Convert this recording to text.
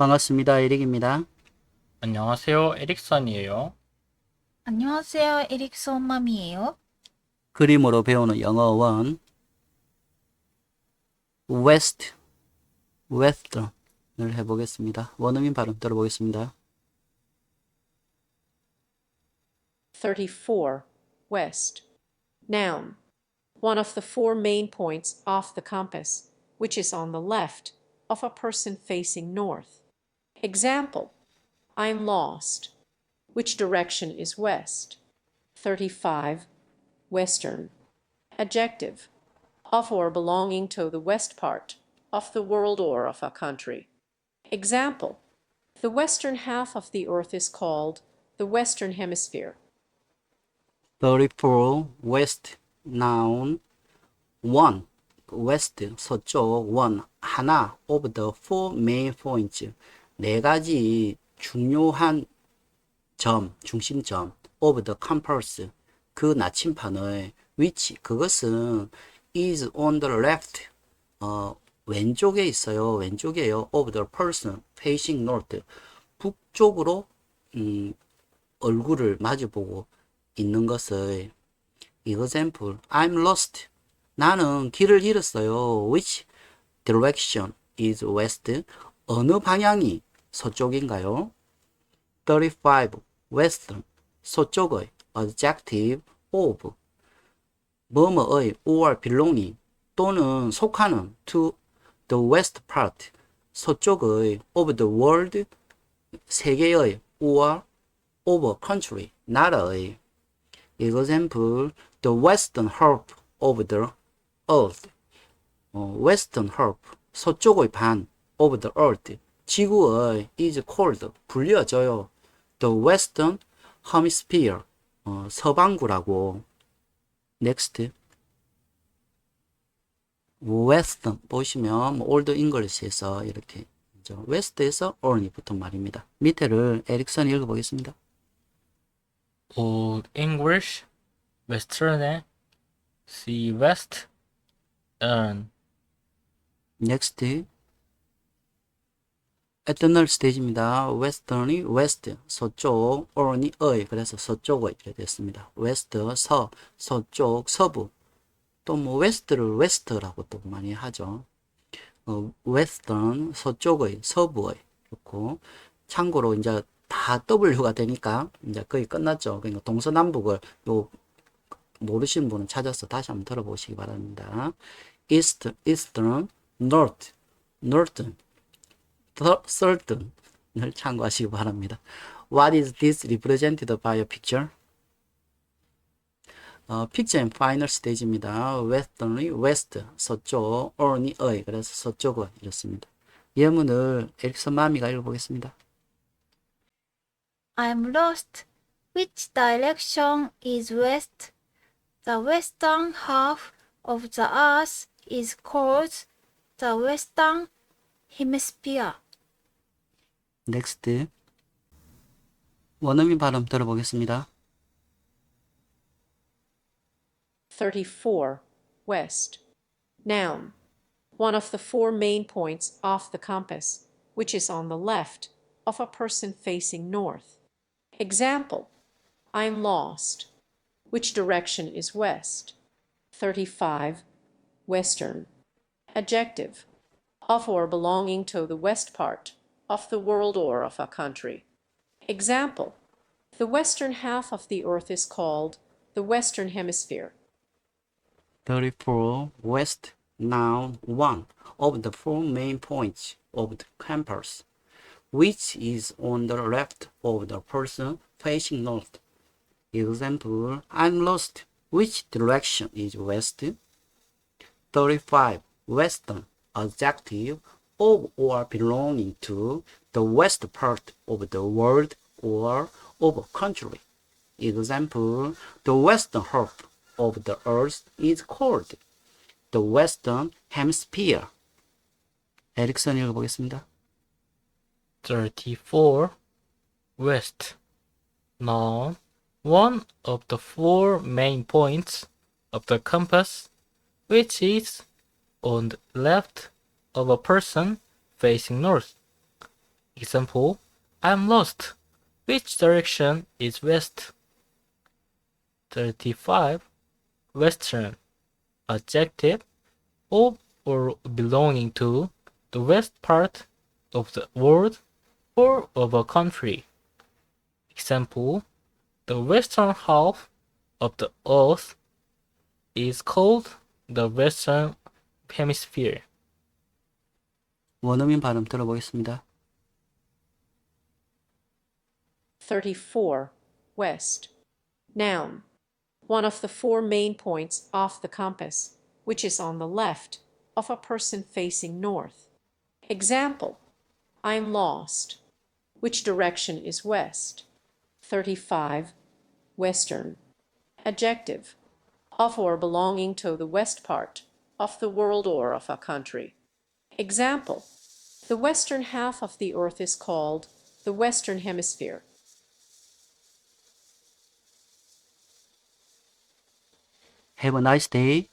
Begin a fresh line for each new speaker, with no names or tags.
반갑습니다. 에릭입니다.
안녕하세요. 에릭선이에요.
안녕하세요. 에릭선 맘이에요.
그림으로 배우는 영어 원 west, western을 해보겠습니다. 원어민 발음 들어보겠습니다.
34. West. Noun. One of the four main points off the compass, which is on the left of a person facing north. Example. I'm lost. Which direction is west? 35. Western. Adjective. Of or belonging to the west part of the world or of a country. Example. The western half of the earth is called the western hemisphere.
34 west noun 1 west 서쪽 1 하나 of the four main points 네 가지 중요한 점 중심점 of the compass 그 나침판의 위치 그것은 is on the left 어 왼쪽에 있어요 왼쪽이에요 of the person facing north 북쪽으로 음 얼굴을 마주보고 있는 것을 example I'm lost 나는 길을 잃었어요 which direction is west 어느 방향이 서쪽인가요 35 western 서쪽의 adjective of 뭐뭐의 or belonging 또는 속하는 to the west part 서쪽의 of the world 세계의 or a country 나라의 example the western half of the earth 어, western half 서쪽의 반 of the earth 지구의 is called 불려져요 the western hemisphere 어, 서반구라고 next western 보시면 뭐 올드 잉글리시에서 이렇게 west에서 on이 붙은 말입니다 밑에를 에릭슨이 읽어보겠습니다
Old English, Western에 See West, Earn.
next eternal stage입니다. western이 west 서쪽, orn이 의 그래서 서쪽의 이렇게 됐습니다. west 서 서쪽 서부 또뭐 west를 west라고 또 많이 하죠. 어, western 서쪽의 서부의 그렇고 참고로 이제 다 W가 되니까 이제 거의 끝났죠. 그러니까 동서남북을 요 모르시는 분은 찾아서 다시 한번 들어보시기 바랍니다. east, eastern, north, northern, southern을 참고하시기 바랍니다. What is this represented by a picture? 어, picture and final stage입니다. western이 west, 서쪽, orn이 의, 그래서 서쪽은 이렇습니다. 예문을 에릭슨 마미가 읽어보겠습니다.
I'm lost. Which direction is west? The western half of the earth is called the western hemisphere.
next 원어민 발음 들어보겠습니다.
34. West. Noun. One of the four main points off the compass, which is on the left, of a person facing north. Example. I'm lost. Which direction is west? 35. Western. Adjective. Of or belonging to the west part of the world or of a country. Example. The western half of the earth is called the western hemisphere.
34 west noun 1 of the four main points of the compass which is on the left of the person facing north example i'm lost which direction is west 35 western adjective of or belonging to the west part of the world or of a country example the western half of the earth is called the western hemisphere. 에릭슨 읽어보겠습니다.
34. West. Noun. One of the four main points of the compass, which is on the left of a person facing north. Example, I'm lost. Which direction is west? 35. Western. Adjective of or belonging to the west part of the world or of a country. Example, the western half of the earth is called the western hemisphere.
원어민 발음 들어보겠습니다.
34. West. Noun. One of the four main points off the compass, which is on the left, of a person facing north. Example. I'm lost. Which direction is west? 35. Western. Adjective. Of or belonging to the west part of the world or of a country. Example. The western half of the earth is called the western hemisphere.
Have a nice day.